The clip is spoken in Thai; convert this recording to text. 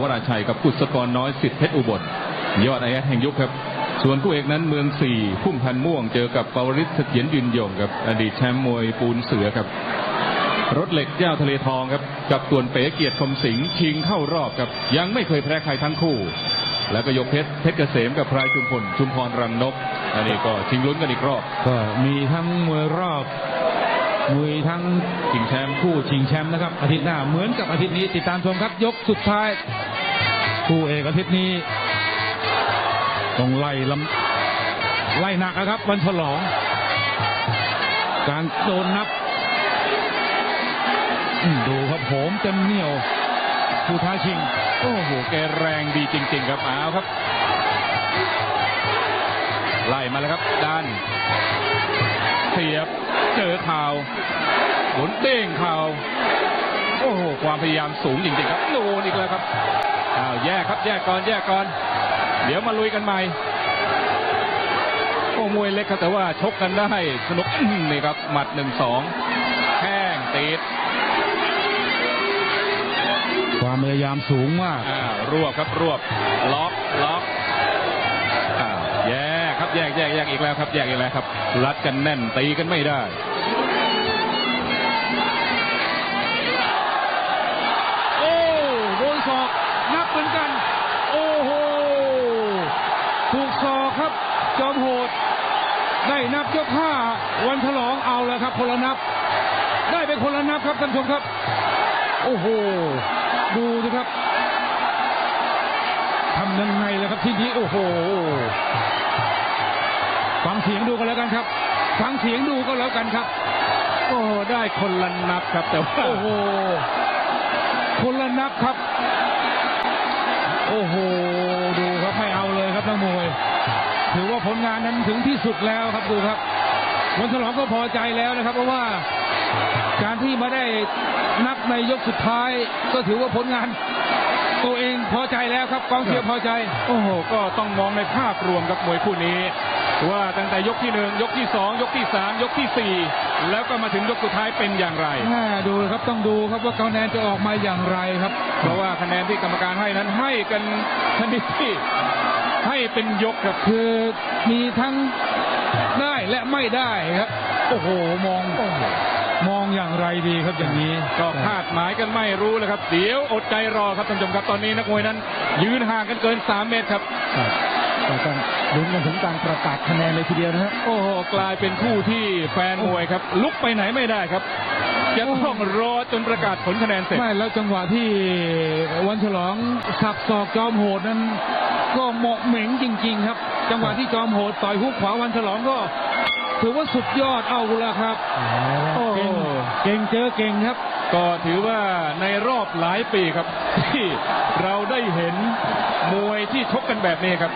วราชัยกับกุศกรน้อยสิทธิเพชรอุบลยอดไอแอดแห่งยุคครับ ส่วนคู่เอกนั้นเมืองสี่พุ่มพันม่วงเจอกับปวริศเสถียรยืนยงครับอดีตแชมป์มวยปูนเสือครับ รถเหล็กเจ้าทะเลทองครับกับตวนเป๋เกียรติคมสิงห์ชิงเข้ารอบครับ ยังไม่เคยแพ้ใครทั้งคู่ แล้วก็ยกเพชรเพชรเกษมกับพรายชุมพลชุมพรรังนกอันนี้ก็ชิงลุ้นกันอีกรอบก็มีทั้งมวยรอบ มวยทั้งชิงแชมป์คู่ชิงแชมป์นะครับ อาทิตย์หน้าเหมือนกับอาทิตย์นี้ติดตามชมครับยกสุดท้าย คู่เอกอาทิตย์นี้ต้องไล่ลำไล่หนักนะครับ วันฉลอง การโดนนับ ดูครับโหมเต็มเหนียวผู้ท้าชิง โอ้โห แกแรงดีจริง ๆ ครับเอาวครับ ไล่มาแล้วครับด้าน เสียบ เจอข่าวหมุนเด้งข่าวโอ้โหความพยายามสูงจริงๆครับโดนอีกแล้วครับอ้าวแยกครับแยกก่อนแยกก่อน เดี๋ยวมาลุยกันใหม่โอ้มวยเล็กครับแต่ว่าชกกันได้สนุกอื้อหือนี่ครับหมัดหนึ่งสองแข้งติดความพยายามสูงมากอ้าวรวบครับรวบล็อกล็อก แยกแยกแยกอีกแล้วครับ แยกอีกแล้วครับ รัดกันแน่นตีกันไม่ได้โอ้โดนศอกนับเหมือนกันโอ้โหถูกศอกครับจอมโหด ได้นับยกห้าวันฉลองเอาแล้วครับคนละนับ ได้เป็นคนละนับครับท่านผู้ชมครับ โอ้โห ดูสิครับทำยังไงล่ะครับทีนี้โอ้โห ฟังเสียงดูกันแล้วกันครับ ฟังเสียงดูก็แล้วกันครับ โอ้โหได้คนละนับครับแต่ว่าโอ้โหคนละนับครับ โอ้โหดูครับไม่เอาเลยครับนักมวยถือว่าผลงานนั้นถึงที่สุดแล้วครับดูครับวันฉลองก็พอใจแล้วนะครับ เพราะว่าการที่มาได้นับในยกสุดท้าย ก็ถือว่าผลงานตัวเองพอใจแล้วครับกองเชียร์พอใจ โอ้โห ก็ต้องมองในภาพรวมกับมวยคู่นี้ ว่าตั้งแต่ยกที่หนึ่งยกที่สองยกที่สามยกที่สี่แล้วก็มาถึงยกสุดท้ายเป็นอย่างไรแม่ดูครับต้องดูครับว่าคะแนนจะออกมาอย่างไรครับ เพราะว่าคะแนนที่กรรมการให้นั้นให้กันชนิดที่ให้เป็นยกครับคือมีทั้งได้และไม่ได้ครับ โอ้โหมองมองอย่างไรดีครับอย่างนี้ ก็คาดหมายกันไม่รู้เลยครับ เดี๋ยวอดใจรอครับท่านผู้ชมครับตอนนี้นักมวยนั้น ยืนห่างกันเกิน 3 เมตรครับก็ ต้องลุ้นกันถึงการประกาศคะแนนเลยทีเดียวนะฮะโอ้โหกลายเป็นคู่ที่แฟนมวยครับ ลุกไปไหนไม่ได้ครับจะต้องรอจนประกาศผลคะแนนเสร็จไม่แล้วจังหวะที่วันฉลองสับศอกจอมโหดนั้น ก็เหมาะเหม่งจริง ๆ ครับ จังหวะที่จอมโหดต่อยฮุกขวาวันฉลองก็ ถือว่าสุดยอดเอาละครับโอ้เก่งเก่งเจอเก่งครับ ก็ถือว่าในรอบหลายปีครับ ที่เราได้เห็นมวยที่ชกกันแบบนี้ครับ